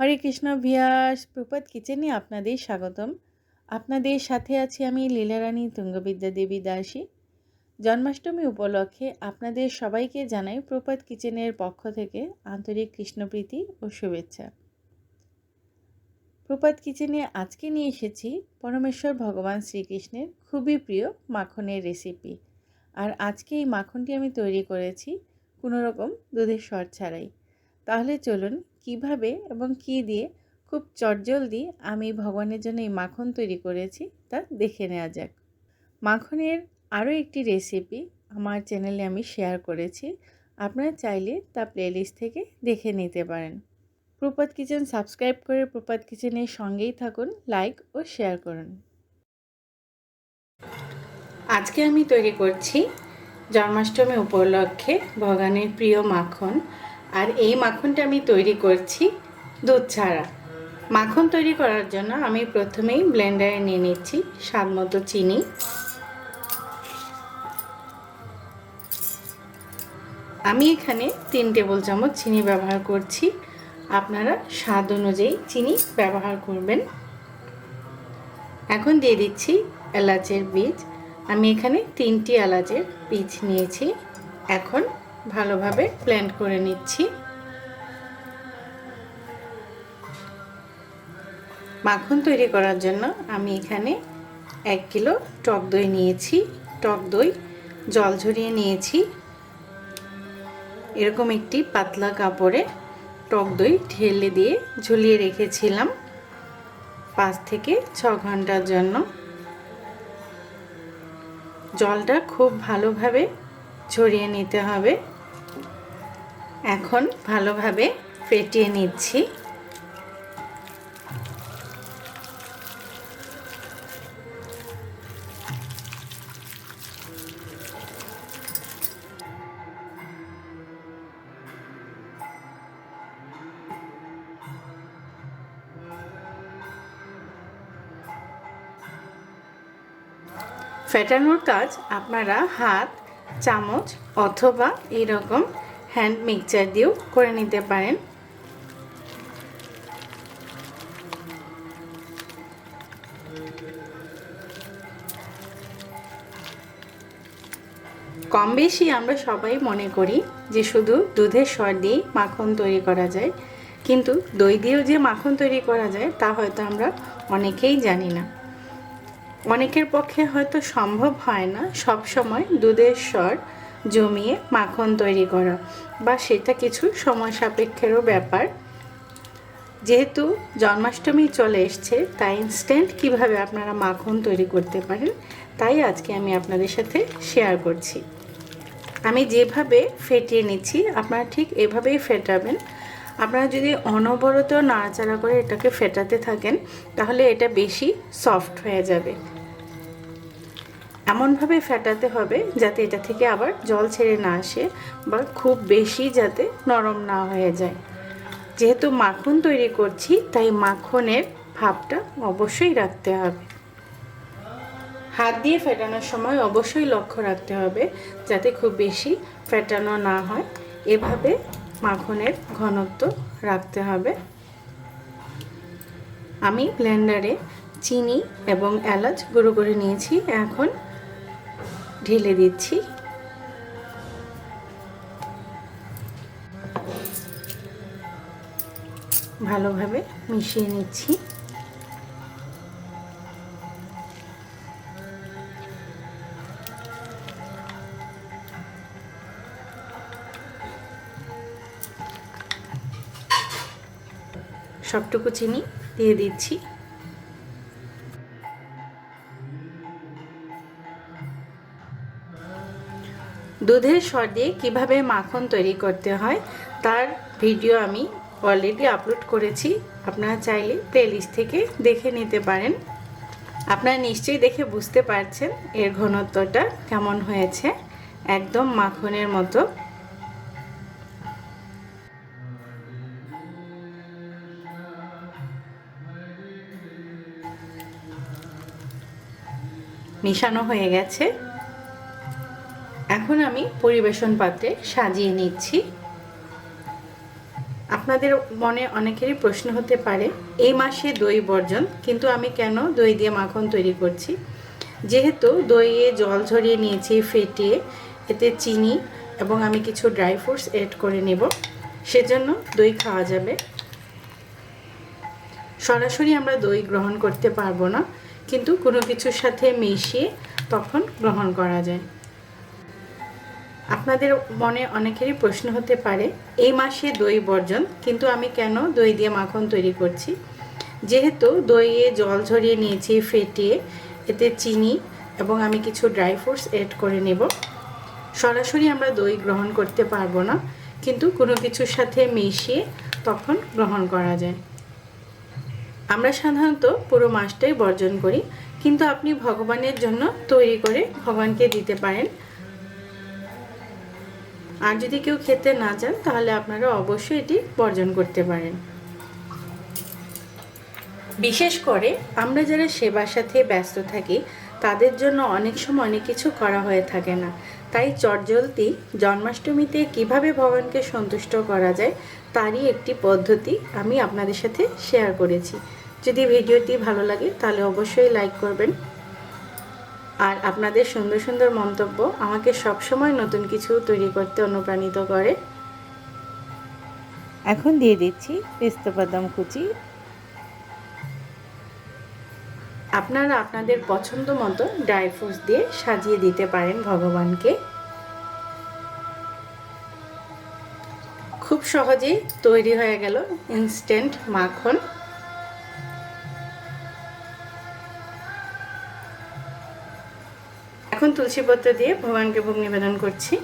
হরে কৃষ্ণ ভিয়াস প্রপাত কিচেনে আপনাদের স্বাগতম। আপনাদের সাথে আছি আমি লীলারানী তুঙ্গবিদ্যা দেবী দাসী। জন্মাষ্টমী উপলক্ষে আপনাদের সবাইকে জানাই প্রপাত কিচেনের পক্ষ থেকে আন্তরিক কৃষ্ণপ্রীতি ও শুভেচ্ছা। প্রপাত কিচেনে আজকে নিয়ে এসেছি পরমেশ্বর ভগবান শ্রীকৃষ্ণের খুবই প্রিয় মাখনের রেসিপি আর আজকে এই মাখনটি আমি তৈরি করেছি কোনো রকম দুধের স্বর ছাড়াই। তাহলে চলুন কীভাবে এবং কি দিয়ে খুব চটজলদি আমি ভগবানের জন্য এই মাখন তৈরি করেছি তা দেখে নেওয়া যাক। মাখনের আরও একটি রেসিপি আমার চ্যানেলে আমি শেয়ার করেছি। আপনারা চাইলে তা প্লেলিস্ট থেকে দেখে নিতে পারেন। প্রপাত কিচেন সাবস্ক্রাইব করে প্রপাত কিচেনের সঙ্গেই থাকুন লাইক ও শেয়ার করুন। আজকে আমি তৈরি করছি জন্মাষ্টমী উপলক্ষে ভগবানের প্রিয় মাখন। আর এই মাখনটা আমি তৈরি করছি দুধ ছাড়া। মাখন তৈরি করার জন্য আমি প্রথমেই ব্লেন্ডারে নিয়ে নিচ্ছি স্বাদ মতো চিনি। আমি এখানে তিন টেবিল চামচ চিনি ব্যবহার করছি। আপনারা স্বাদ অনুযায়ী চিনি ব্যবহার করবেন। এখন দিয়ে দিচ্ছি এলাচের বীজ। আমি এখানে তিনটি এলাচের বীজ নিয়েছি। এখন ভালোভাবে ব্লেন্ড করে নিচ্ছি। মাখন তৈরি করার জন্য আমি এখানে এক কিলো টক দই নিয়েছি। টক দই জল ঝরিয়ে নিয়েছি। এরকম একটি পাতলা কাপড়ে টক দই ঢেলে দিয়ে ঝুলিয়ে রেখেছিলাম পাঁচ থেকে ছ ঘণ্টার জন্য। জলটা খুব ভালোভাবে ছড়িয়ে নিতে হবে। এখন ভালোভাবে ফেটিয়ে নিচ্ছি। ফেটানোর কাজ আপনারা হাত চামচ অথবা এরকম হ্যান্ড মিক্সচার দিয়েও করে নিতে পারেন। কম বেশি আমরা সবাই মনে করি যে শুধু দুধের স্বর দিয়েই মাখন তৈরি করা যায়, কিন্তু দই দিয়েও যে মাখন তৈরি করা যায় তা হয়তো আমরা অনেকেই জানি না। অনেকের পক্ষে হয়তো সম্ভব হয় না সব সময় দুধের স্বর জমিয়ে মাখন তৈরি করা বা সেটা কিছু সময় সাপেক্ষেরও ব্যাপার। যেহেতু জন্মাষ্টমী চলে এসছে, তাই ইনস্ট্যান্ট কীভাবে আপনারা মাখন তৈরি করতে পারেন, তাই আজকে আমি আপনাদের সাথে শেয়ার করছি। আমি যেভাবে ফেটিয়ে নিচ্ছি, আপনারা ঠিক এভাবেই ফেটাবেন। আপনারা যদি অনবরত নাড়াচাড়া করে এটাকে ফেটাতে থাকেন, তাহলে এটা বেশি সফট হয়ে যাবে। এমনভাবে ফেটাতে হবে যাতে এটা থেকে আবার জল ছেড়ে না আসে বা খুব বেশি যাতে নরম না হয়ে যায়। যেহেতু মাখন তৈরি করছি, তাই মাখনের ভাবটা অবশ্যই রাখতে হবে। হাত দিয়ে ফেটানোর সময় অবশ্যই লক্ষ্য রাখতে হবে যাতে খুব বেশি ফেটানো না হয়। এভাবে মাখনের ঘনত্ব রাখতে হবে। আমি ব্লেন্ডারে চিনি এবং এলাচ গুঁড়ো করে নিয়েছি। এখন ঢেলে দিচ্ছি। ভালোভাবে মিশিয়ে নিচ্ছি। সবটুকু চিনি দিয়ে দিচ্ছি। দুধের স্বর দিয়ে কীভাবে মাখন তৈরি করতে হয়, তার ভিডিও আমি অলরেডি আপলোড করেছি। আপনারা চাইলে প্লেলিস্ট থেকে দেখে নিতে পারেন। আপনারা নিশ্চয়ই দেখে বুঝতে পারছেন এর ঘনত্বটা কেমন হয়েছে। একদম মাখনের মতো। মিশানো হয়ে গেছে। এখন আমি পরিবেশন পাত্রে সাজিয়ে নিচ্ছি। আপনাদের মনে অনেকেরই প্রশ্ন হতে পারে, এই মাসে দই বর্জন, কিন্তু আমি কেন দই দিয়ে মাখন তৈরি করছি? যেহেতু দইয়ে জল ঝরিয়ে নিয়েছি ফেটিয়ে, এতে চিনি এবং আমি কিছু ড্রাই ফ্রুটস এড করে নেব, সেজন্য দই খাওয়া যাবে। সরাসরি আমরা দই গ্রহণ করতে পারব না, কিন্তু কোনো কিছুর সাথে মিশিয়ে তখন গ্রহণ করা যায়। আপনাদের মনে অনেকেরই প্রশ্ন হতে পারে, এই মাসে দই বর্জন, কিন্তু আমি কেন দই দিয়ে মাখন তৈরি করছি? যেহেতু দইয়ে জল ঝরিয়ে নিয়েছি ফেটিয়ে, এতে চিনি এবং আমি কিছু ড্রাই ফ্রুটস এড করে নেব। সরাসরি আমরা দই গ্রহণ করতে পারব না, কিন্তু কোনো কিছুর সাথে মিশিয়ে তখন গ্রহণ করা যায়। আমরা সাধারণত পুরো মাসটাই বর্জন করি, কিন্তু আপনি ভগবানের জন্য তৈরি করে ভগবানকে দিতে পারেন। আর যদি কেউ খেতে না চান, তাহলে আপনারা অবশ্যই এটি বর্জন করতে পারেন। বিশেষ করে আমরা যারা সেবার সাথে ব্যস্ত থাকি, তাদের জন্য অনেক সময় অনেক কিছু করা হয়ে থাকে না। তাই চটজলতি জন্মাষ্টমীতে কীভাবে ভগবানকে সন্তুষ্ট করা যায়, তারই একটি পদ্ধতি আমি আপনাদের সাথে শেয়ার করেছি। যদি ভিডিওটি ভালো লাগে, তাহলে অবশ্যই লাইক করবেন। আর আপনাদের সুন্দর সুন্দর মন্তব্য আমাকে সবসময় নতুন কিছু তৈরি করতে অনুপ্রাণিত করে। এখন দিয়ে দিচ্ছি পেস্তা বাদাম কুচি। আপনারা আপনাদের পছন্দ মতো ড্রাই ফ্রুটস দিয়ে সাজিয়ে দিতে পারেন ভগবানকে। খুব সহজেই তৈরি হয়ে গেল ইনস্ট্যান্ট মাখন। এখন তুলসী পত্র দিয়ে ভগবানকে ভোগ নিবেদন করছি।